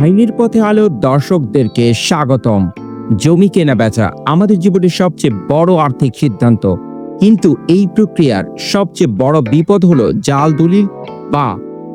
আইনের পথে আলো দর্শকদেরকে স্বাগতম। জমি কেনা বেচা আমাদের জীবনের সবচেয়ে বড় আর্থিক সিদ্ধান্ত। কিন্তু এই প্রক্রিয়ার সবচেয়ে বড় বিপদ হলো জাল দলিল বা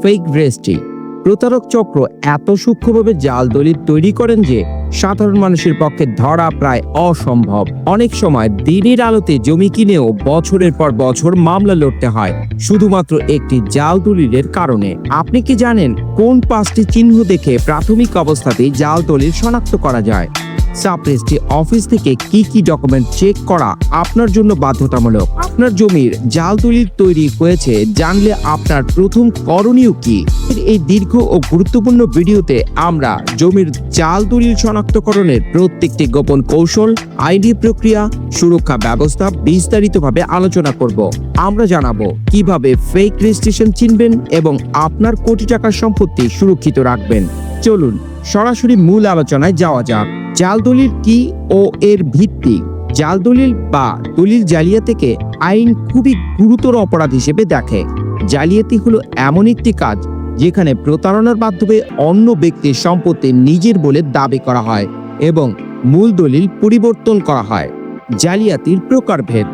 ফেক রেজিস্ট্রি প্রতারক চক্র এত সূক্ষ্মভাবে জাল দলিল তৈরি করেন যে সাধারণ মানুষের পক্ষে ধরা প্রায় অসম্ভব। অনেক সময় দিনের আলোতে জমি কিনেও বছরের পর বছর মামলা লড়তে হয়, শুধুমাত্র একটি জাল দলিলের কারণে। আপনি কি জানেন কোন পাঁচটি চিহ্ন দেখে প্রাথমিক অবস্থাতেই জাল দলিল শনাক্ত করা যায়? সাবরেজিস্ট্রি অফিস থেকে কি কি ডকুমেন্ট চেক করা আপনার জন্য বাধ্যতামূলক। আপনার জমির জাল দলিল তৈরি হয়েছে, জানলে আপনার প্রথম করণীয় কি? এই দীর্ঘ ও গুরুত্বপূর্ণ ভিডিওতে আমরা জমির জাল দলিল শনাক্তকরণের প্রত্যেকটি গোপন কৌশল, আইনি প্রক্রিয়া, সুরক্ষা ব্যবস্থা বিস্তারিতভাবে আলোচনা করব। আমরা জানাব কীভাবে ফেক রেজিস্ট্রেশন চিনবেন এবং আপনার কোটি টাকার সম্পত্তি সুরক্ষিত রাখবেন। চলুন, সরাসরি মূল আলোচনায় যাওয়া যাক। জাল দলিল কি ও এর ভিত্তি? জাল দলিল বা দলিল জালিয়াতিকে আইন খুবই গুরুতর অপরাধ হিসেবে দেখে। জালিয়াতি হলো এমন একটি কাজ যেখানে প্রতারণার মাধ্যমে অন্য ব্যক্তির সম্পত্তি নিজের বলে দাবি করা হয় এবং মূল দলিল পরিবর্তন করা হয়। জালিয়াতির প্রকারভেদ।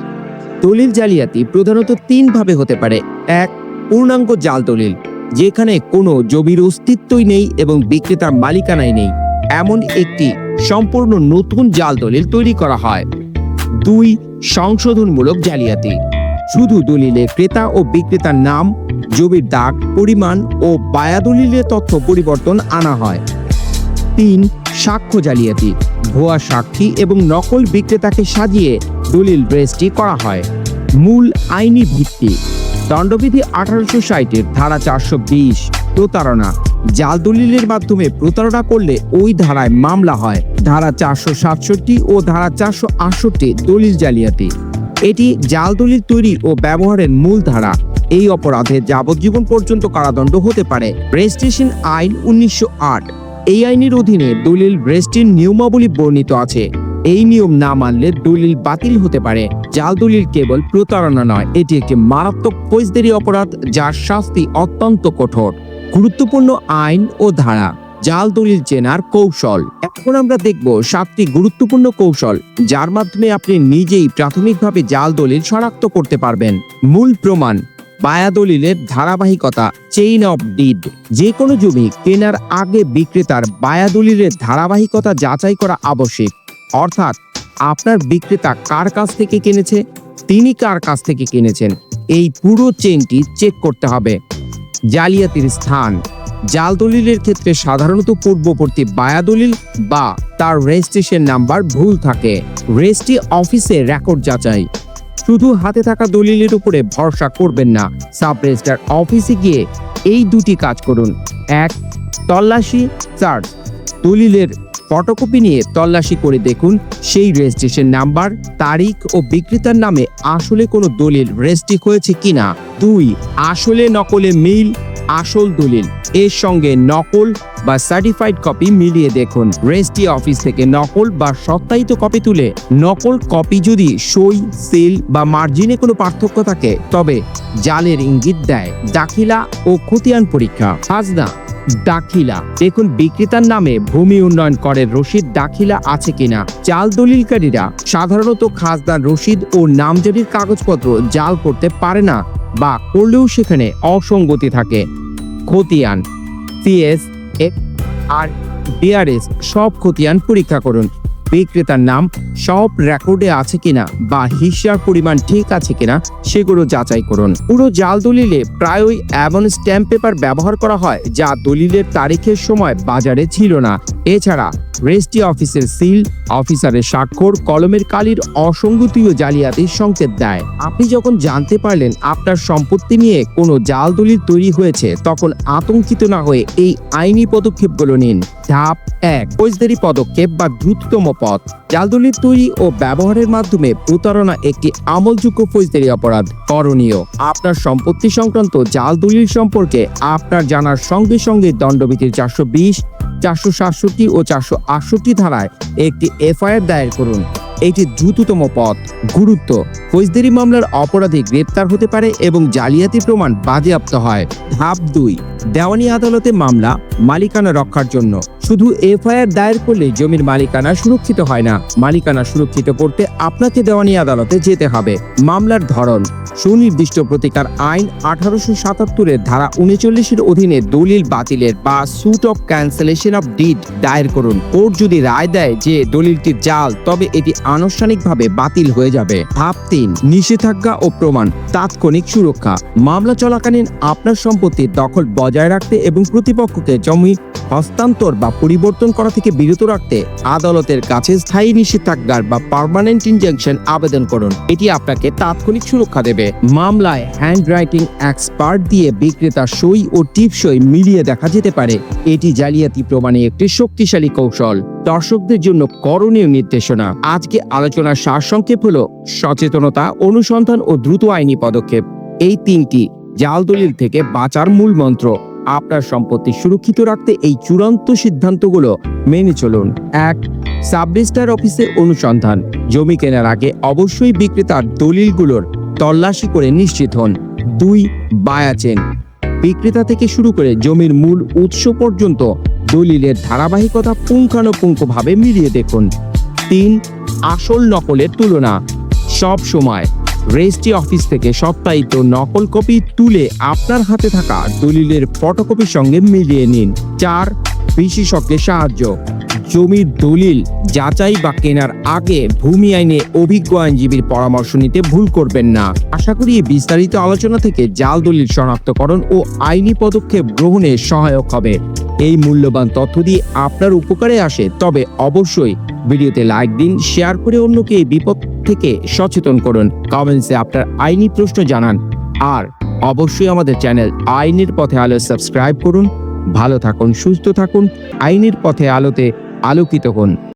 দলিল জালিয়াতি প্রধানত তিন ভাবে হতে পারে। এক, পূর্ণাঙ্গ জাল দলিল, যেখানে কোনো জমির অস্তিত্বই নেই এবং বিক্রেতার মালিকানাই নেই। এমন একটি সম্পূর্ণ নতুন জাল দলিল তৈরি করা হয়। দুই, সংশোধনমূলক জালিয়াতি। শুধু দলিলে ক্রেতা ও বিক্রেতার নাম, জমির দাগ, পরিমাণ ও বায়া দলিলের তথ্য পরিবর্তন আনা হয়। তিন, সাক্ষ্য জালিয়াতি। ভুয়া সাক্ষী এবং নকল বিক্রেতাকে সাজিয়ে দলিল রেজিস্ট্রি করা হয়। মূল আইনি ভিত্তি। দণ্ডবিধি আঠারোশো ষাটের ধারা চারশো বিশ, প্রতারণা। জাল দলিলের মাধ্যমে প্রতারণা করলে ওই ধারায় মামলা হয়। ধারা চারশো সাতষট্টি ও ধারা চারশো আটষট্টি দলিল জালিয়াতি। এটি জাল দলিল তৈরি ও ব্যবহারের মূল ধারা। এই অপরাধে যাবজ্জীবন পর্যন্ত কারাদণ্ড হতে পারে। রেজিস্ট্রেশন আইন উনিশশো আট। এই আইনের অধীনে দলিল রেজিস্ট্রির নিয়মাবলী বর্ণিত আছে। এই নিয়ম না মানলে দলিল বাতিল হতে পারে। জাল দলিল কেবল প্রতারণা নয়, এটি একটি মারাত্মক ফৌজদারি অপরাধ যার শাস্তি অত্যন্ত কঠোর। গুরুত্বপূর্ণ আইন ও ধারা, জাল দলিল চেনার কৌশল। এখন আমরা দেখব সাতটি গুরুত্বপূর্ণ কৌশল, যার মাধ্যমে আপনি নিজেই প্রাথমিকভাবে জাল দলিল শনাক্ত করতে পারবেন। মূল প্রমাণ, বায়া দলিলের ধারাবাহিকতা চেইন অফ ডিড যে কোনো জমি কেনার আগে বিক্রেতার বায়া দলিলের ধারাবাহিকতা যাচাই করা আবশ্যক। অর্থাৎ, আপনার বিক্রেতা কার কাছ থেকে কিনেছে? তিনি কার কাছ থেকে কিনেছেন? এই পুরো চেইনটি চেক করতে হবে। জালিয়াতির স্থান। জাল দলিলের ক্ষেত্রে সাধারণত পূর্ববর্তী বায়া দলিল বা তার রেজিস্ট্রেশন নাম্বার ভুল থাকে। রেজিস্ট্রি অফিসে রেকর্ড যাচাই। শুধু হাতে থাকা দলিলের উপরে ভরসা করবেন না। সাব রেজিস্ট্রার অফিসে গিয়ে এই দুটি কাজ করুন। এক, তল্লাশি, চার্জ। দলিলের ফটোকপি নিয়ে তল্লাশি করে দেখুন, সেই রেজিস্ট্রেশন নাম্বার, তারিখ ও বিক্রেতার নামে আসলে কোনো দলিল রেজিস্ট্রি হয়েছে কিনা। দুই, আসলে নকলে মিল, আসল দলিল। এর সঙ্গে নকল বা সার্টিফাইড কপি মিলিয়ে দেখুন। রেজিস্ট্রি অফিস থেকে নকল বা সত্যায়িত কপি তুলে, নকল কপি যদি সই সিল বা মার্জিনে কোনো পার্থক্য থাকে, তবে জালের ইঙ্গিত দেয় দাখিলা ও খতিয়ান পরীক্ষা। খাজনা দাখিলা দেখুন, বিক্রেতার নামে ভূমি উন্নয়ন করের রসিদ দাখিলা আছে কিনা। চাল দলিলকারীরা সাধারণত খাসদার রসিদ ও নামজারির কাগজপত্র জাল করতে পারে না বা করলেও সেখানে অসঙ্গতি থাকে। খতিয়ান সিএস এফ আর ডিআরএস সব খতিয়ান পরীক্ষা করুন। বিক্রেতার নাম সব রেকর্ডে আছে কিনা বা হিসার পরিমাণ ঠিক আছে কিনা সেগুলো যাচাই করুন। পুরো জাল দলিলে প্রায়ই এমন স্ট্যাম্প পেপার ব্যবহার করা হয় যা দলিলের তারিখের সময় বাজারে ছিল না। এছাড়া রেজিস্ট্রি অফিসের সিল, অফিসারের স্বাক্ষর, কলমের কালির অসঙ্গতিও জালিয়াতির সংকেত দেয়। আপনি যখন জানতে পারলেন আপনার সম্পত্তি নিয়ে কোনো জাল দলিল তৈরি হয়েছে, তখন আতঙ্কিত না হয়ে এই আইনি পদক্ষেপগুলো নিন। ধাপ এক, ফৌজদারি পদক্ষেপ বা দ্রুততম পথ। জাল দলিল তৈরি ও ব্যবহারের মাধ্যমে প্রতারণা একটি আমলযোগ্য ফৌজদারি অপরাধ। করণীয়, আপনার সম্পত্তি সংক্রান্ত জাল দলিল সম্পর্কে আপনার জানার সঙ্গে সঙ্গে দণ্ডবিধির চারশো বিশ চারশো সাতষট্টি ও চারশো আটষট্টি ধারায় একটি এফআইআর দায়ের করুন। এটি দ্রুততম পথ। গুরুত্ব, ফৌজদারি মামলার অপরাধী গ্রেপ্তার হতে পারে এবং জালিয়াতি প্রমাণ বাজেয়াপ্ত হয়। ধাপ দুই, দেওয়ানি আদালতে মামলা, মালিকানা রক্ষার জন্য। শুধু এফআইআর দায়ের করলে জমির মালিকানা সুরক্ষিত হয় না। মালিকানা সুরক্ষিত করতে আপনাকে দেওয়ানি আদালতে যেতে হবে। মামলার ধরন। সুনির্দিষ্ট প্রতিকার আইন আঠারোশো সাতাত্তরের ধারা উনচল্লিশের অধীনে দলিল বাতিলের বা suit of cancellation of deed দায়ের করুন। কোর্ট যদি রায় দেয় যে দলিলটি জাল, তবে এটি আনুষ্ঠানিকভাবে বাতিল হয়ে যাবে। ধাপ তিন, নিষেধাজ্ঞা ও প্রমাণ, তাৎক্ষণিক সুরক্ষা। মামলা চলাকালীন আপনার সম্পত্তির দখল বজায় রাখতে এবং প্রতিপক্ষকে জমি হস্তান্তর বা পরিবর্তন করা থেকে বিরত রাখতে আদালতের কাছে স্থায়ী নিষেধাজ্ঞার বা পার্মানেন্ট ইনজাংশন আবেদন করুন। এটি আপনাকে তাৎক্ষণিক সুরক্ষা দেবে। মামলায় হ্যান্ড রাইটিং এক্সপার্ট দিয়ে বিক্রেতার সই ও টিপ সই মিলিয়ে দেখা যেতে পারে। এটি জালিয়াতি প্রমাণে একটি শক্তিশালী কৌশল। দর্শকদের জন্য করণীয় নির্দেশনা। আজকে আলোচনার সারসংক্ষেপ হল সচেতনতা, অনুসন্ধান ও দ্রুত আইনি পদক্ষেপ। এই তিনটি জাল দলিল থেকে বাঁচার মূল মন্ত্র। আপনার সম্পত্তি সুরক্ষিত রাখতে এই চূড়ান্ত সিদ্ধান্তগুলো মেনে চলুন। এক সাব রেজিস্ট্রার অফিসে অনুসন্ধান। জমি কেনার আগে অবশ্যই বিক্রেতার দলিলগুলোর তল্লাশি করে নিশ্চিত হন। দুই বায়াচেন বিক্রেতা থেকে শুরু করে জমির মূল উৎস পর্যন্ত দলিলের ধারাবাহিকতা পুঙ্খানুপুঙ্খভাবে মিলিয়ে দেখুন। তিন, আসল নকলের তুলনা। সব সময় রেজিস্ট্রি অফিস থেকে সত্যায়িত নকল কপি তুলে আপনার হাতে থাকা দলিলের ফটোকপির সঙ্গে মিলিয়ে নিন। চার, বিশেষজ্ঞের সাহায্য। জমির দলিল যাচাই বা কেনার আগে ভূমি আইনে অভিজ্ঞ আইনজীবীর পরামর্শ নিতে ভুল করবেন না। আশা করি বিস্তারিত আলোচনা থেকে জাল দলিল শনাক্তকরণ ও আইনি পদক্ষেপ গ্রহণে সহায়ক হবে। এই মূল্যবান তথ্য দিয়ে আপনার উপকারে আসে, তবে অবশ্যই ভিডিওতে লাইক দিন, শেয়ার করে অন্যকে এই বিপদ থেকে সচেতন করুন। কমেন্টসে আপনার আইনি প্রশ্ন জানান। আর অবশ্যই আমাদের চ্যানেল আইনের পথে আলো সাবস্ক্রাইব করুন। ভালো থাকুন, সুস্থ থাকুন। আইনের পথে আলোতে আলোকিত হন।